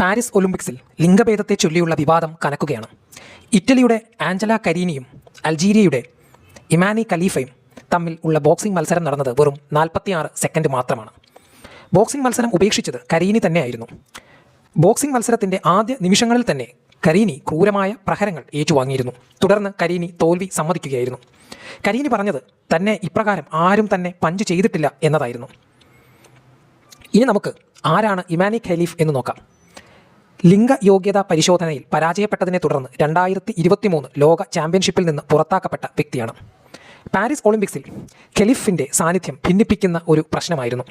Paris ഒളിമ്പിക്സിൽ ലിംഗഭേദത്തെ ചൊല്ലിയുള്ള വിവാദം കനക്കുകയാണ്. ഇറ്റലിയുടെ ആഞ്ചല കരീനിയും അൾജീരിയയുടെ ഇമാനി ഖലീഫയും തമ്മിൽ ഉള്ള ബോക്സിംഗ് മത്സരം നടന്നത് വെറും നാൽപ്പത്തിയാറ് സെക്കൻഡ് മാത്രമാണ്. ബോക്സിംഗ് മത്സരം ഉപേക്ഷിച്ചത് കരീനി തന്നെയായിരുന്നു. ബോക്സിംഗ് മത്സരത്തിന്റെ ആദ്യ നിമിഷങ്ങളിൽ തന്നെ കരീനി ക്രൂരമായ പ്രഹരങ്ങൾ ഏറ്റുവാങ്ങിയിരുന്നു. തുടർന്ന് കരീനി തോൽവി സമ്മതിക്കുകയായിരുന്നു. കരീനി പറഞ്ഞത് തന്നെ ഇപ്രകാരം ആരും തന്നെ പഞ്ച് ചെയ്തിട്ടില്ല എന്നതായിരുന്നു. ഇനി നമുക്ക് ആരാണ് ഇമാനി ഖലീഫ് എന്ന് നോക്കാം. ലിംഗയോഗ്യതാ പരിശോധനയിൽ പരാജയപ്പെട്ടതിനെ തുടർന്ന് രണ്ടായിരത്തി ഇരുപത്തി മൂന്ന് ലോക ചാമ്പ്യൻഷിപ്പിൽ നിന്ന് പുറത്താക്കപ്പെട്ട വ്യക്തിയാണ്. പാരീസ് ഒളിമ്പിക്സിൽ കെലിഫിന്റെ സാന്നിധ്യം ഭിന്നിപ്പിക്കുന്ന ഒരു പ്രശ്നമായിരുന്നു.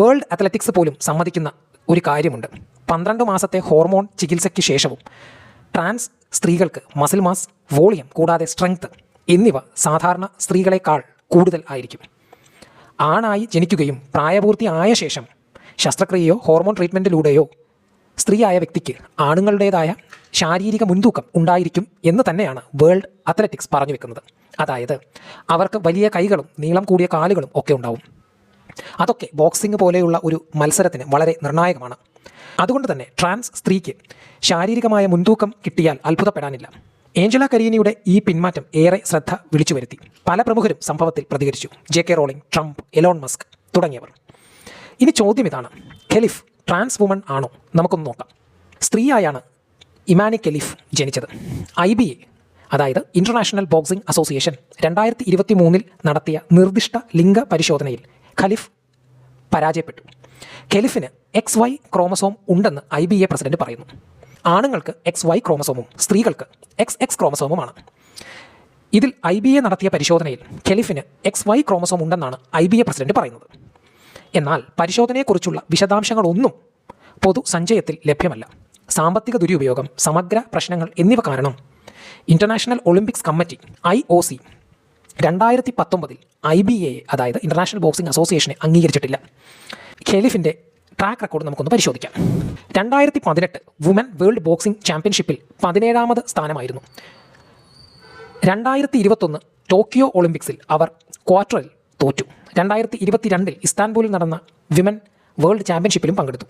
വേൾഡ് അത്ലറ്റിക്സ് പോലും സമ്മതിക്കുന്ന ഒരു കാര്യമുണ്ട്. പന്ത്രണ്ട് മാസത്തെ ഹോർമോൺ ചികിത്സയ്ക്ക് ശേഷവും ട്രാൻസ് സ്ത്രീകൾക്ക് മസിൽ മാസ് വോളിയം കൂടാതെ സ്ട്രെങ്ത് എന്നിവ സാധാരണ സ്ത്രീകളെക്കാൾ കൂടുതൽ ആയിരിക്കും. ആണായി ജനിക്കുകയും പ്രായപൂർത്തിയായ ശേഷം ശസ്ത്രക്രിയയോ ഹോർമോൺ ട്രീറ്റ്മെന്റിലൂടെയോ സ്ത്രീയായ വ്യക്തിക്ക് ആണുങ്ങളുടേതായ ശാരീരിക മുൻതൂക്കം ഉണ്ടായിരിക്കും എന്ന് തന്നെയാണ് വേൾഡ് അത്ലറ്റിക്സ് പറഞ്ഞു വെക്കുന്നത്. അതായത് അവർക്ക് വലിയ കൈകളും നീളം കൂടിയ കാലുകളും ഒക്കെ ഉണ്ടാവും. അതൊക്കെ ബോക്സിംഗ് പോലെയുള്ള ഒരു മത്സരത്തിന് വളരെ നിർണായകമാണ്. അതുകൊണ്ട് തന്നെ ട്രാൻസ് സ്ത്രീക്ക് ശാരീരികമായ മുൻതൂക്കം കിട്ടിയാൽ അത്ഭുതപ്പെടാനില്ല. ഏഞ്ചല കരീനിയുടെ ഈ പിന്മാറ്റം ഏറെ ശ്രദ്ധ വിളിച്ചു വരുത്തി. പല പ്രമുഖരും സംഭവത്തിൽ പ്രതികരിച്ചു. J K Rowling Trump Elon Musk തുടങ്ങിയവർ. ഇനി ചോദ്യം ഇതാണ്. ഖലിഫ് ട്രാൻസ് വുമൺ ആണോ? നമുക്കൊന്ന് നോക്കാം. സ്ത്രീയായാണ് ഇമാനി കെലിഫ് ജനിച്ചത്. ഐ ബി എ അതായത് ഇന്റർനാഷണൽ ബോക്സിംഗ് അസോസിയേഷൻ രണ്ടായിരത്തി ഇരുപത്തി മൂന്നിൽ നടത്തിയ നിർദ്ദിഷ്ട ലിംഗ പരിശോധനയിൽ ഖലിഫ് പരാജയപ്പെട്ടു. ഖലിഫിന് എക്സ് വൈ ക്രോമസോം ഉണ്ടെന്ന് ഐ ബി എ പ്രസിഡന്റ് പറയുന്നു. ആണുങ്ങൾക്ക് എക്സ് വൈ ക്രോമസോമും സ്ത്രീകൾക്ക് എക്സ് എക്സ് ക്രോമസോമുമാണ് ഇതിൽ ഐ ബി എ നടത്തിയ പരിശോധനയിൽ ഖലിഫിന് എക്സ് വൈ ക്രോമസോം ഉണ്ടെന്നാണ് ഐ ബി എ പ്രസിഡന്റ് പറയുന്നത്. എന്നാൽ പരിശോധനയെക്കുറിച്ചുള്ള വിശദാംശങ്ങളൊന്നും പൊതു സഞ്ചയത്തിൽ ലഭ്യമല്ല. സാമ്പത്തിക ദുരുപയോഗം സമഗ്ര പ്രശ്നങ്ങൾ എന്നിവ കാരണം international Olympics committee I O C രണ്ടായിരത്തി പത്തൊമ്പതിൽ ഐ ബി എ അതായത് ഇന്റർനാഷണൽ ബോക്സിംഗ് അസോസിയേഷനെ അംഗീകരിച്ചിട്ടില്ല. ഖലീഫിന്റെ ട്രാക്ക് റെക്കോർഡ് നമുക്കൊന്ന് പരിശോധിക്കാം. രണ്ടായിരത്തി പതിനെട്ട് വുമൻ വേൾഡ് ബോക്സിംഗ് ചാമ്പ്യൻഷിപ്പിൽ പതിനേഴാമത് സ്ഥാനമായിരുന്നു. രണ്ടായിരത്തി ഇരുപത്തൊന്ന് ടോക്കിയോ ഒളിമ്പിക്സിൽ അവർ ക്വാർട്ടറിൽ തോറ്റു. രണ്ടായിരത്തി ഇരുപത്തിരണ്ടിൽ ഇസ്താൻബൂലിൽ നടന്ന വിമൻ വേൾഡ് ചാമ്പ്യൻഷിപ്പിലും പങ്കെടുത്തു.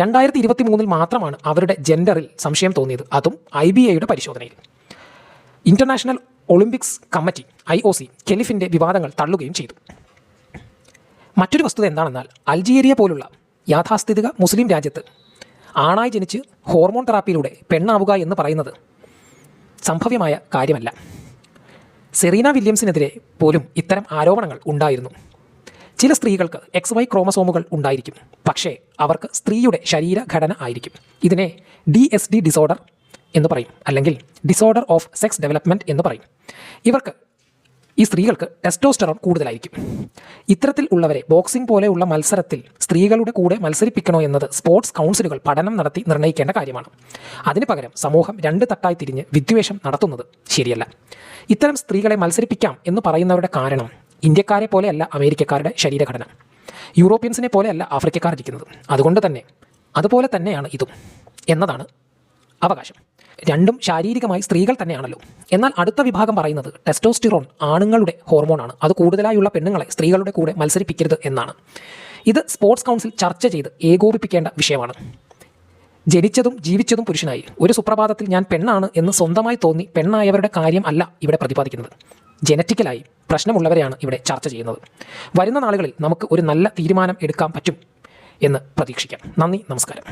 രണ്ടായിരത്തി ഇരുപത്തി മൂന്നിൽ മാത്രമാണ് അവരുടെ ജെൻഡറിൽ സംശയം തോന്നിയത്. അതും ഐ ബി എയുടെ പരിശോധനയിൽ. International olympics committee I O C കെലിഫിന്റെ വിവാദങ്ങൾ തള്ളുകയും ചെയ്തു. മറ്റൊരു വസ്തുത എന്താണെന്നാൽ അൾജീരിയ പോലുള്ള യാഥാസ്ഥിതിക മുസ്ലിം രാജ്യത്ത് ആണായി ജനിച്ച് ഹോർമോൺ തെറാപ്പിയിലൂടെ പെണ്ണാവുക എന്ന് പറയുന്നത് സംഭവ്യമായ കാര്യമല്ല. സെറീന വില്യംസിനെതിരെ പോലും ഇത്തരം ആരോപണങ്ങൾ ഉണ്ടായിരുന്നു. ചില സ്ത്രീകൾക്ക് എക്സ് വൈ ക്രോമസോമുകൾ ഉണ്ടായിരിക്കും. പക്ഷേ അവർക്ക് സ്ത്രീയുടെ ശരീരഘടന ആയിരിക്കും. ഇതിനെ ഡി എസ് ഡി ഡിസോർഡർ എന്ന് പറയും. അല്ലെങ്കിൽ ഡിസോർഡർ ഓഫ് സെക്സ് ഡെവലപ്മെന്റ് എന്ന് പറയും. ഇവർക്ക് ഈ സ്ത്രീകൾക്ക് ടെസ്റ്റോസ്റ്ററോൺ കൂടുതലായിരിക്കും. ഇത്തരത്തിൽ ഉള്ളവരെ ബോക്സിംഗ് പോലെയുള്ള മത്സരത്തിൽ സ്ത്രീകളുടെ കൂടെ മത്സരിപ്പിക്കണോ എന്നത് സ്പോർട്സ് കൗൺസിലുകൾ പഠനം നടത്തി നിർണയിക്കേണ്ട കാര്യമാണ്. അതിന് പകരം സമൂഹം രണ്ട് തട്ടായി തിരിഞ്ഞ് വിദ്വേഷം നടത്തുന്നത് ശരിയല്ല. ഇത്തരം സ്ത്രീകളെ മത്സരിപ്പിക്കാം എന്ന് പറയുന്നവരുടെ കാരണം ഇന്ത്യക്കാരെ പോലെയല്ല അമേരിക്കക്കാരുടെ ശരീരഘടന. യൂറോപ്യൻസിനെ പോലെയല്ല ആഫ്രിക്കക്കാർ ഇരിക്കുന്നത് അതുകൊണ്ട് തന്നെ അതുപോലെ തന്നെയാണ് ഇതും. എന്നതാണ് അവകാശം. രണ്ടും ശാരീരികമായി സ്ത്രീകൾ തന്നെയാണല്ലോ. എന്നാൽ അടുത്ത വിഭാഗം പറയുന്നത് ടെസ്റ്റോസ്റ്റിറോൺ ആണുങ്ങളുടെ ഹോർമോണാണ്. അത് കൂടുതലായുള്ള പെണ്ണുങ്ങളെ സ്ത്രീകളുടെ കൂടെ മത്സരിപ്പിക്കരുത് എന്നാണ്. ഇത് സ്പോർട്സ് കൗൺസിൽ ചർച്ച ചെയ്ത് ഏകോപിപ്പിക്കേണ്ട വിഷയമാണ്. ജനിച്ചതും ജീവിച്ചതും പുരുഷനായി. ഒരു സുപ്രഭാതത്തിൽ ഞാൻ പെണ്ണാണ് എന്ന് സ്വന്തമായി തോന്നി പെണ്ണായവരുടെ കാര്യം അല്ല ഇവിടെ പ്രതിപാദിക്കുന്നത്. ജനറ്റിക്കലായി പ്രശ്നമുള്ളവരെയാണ് ഇവിടെ ചർച്ച ചെയ്യുന്നത്. വരുന്ന നാളുകളിൽ നമുക്ക് ഒരു നല്ല തീരുമാനം എടുക്കാൻ പറ്റും എന്ന് പ്രതീക്ഷിക്കാം. നന്ദി നമസ്കാരം.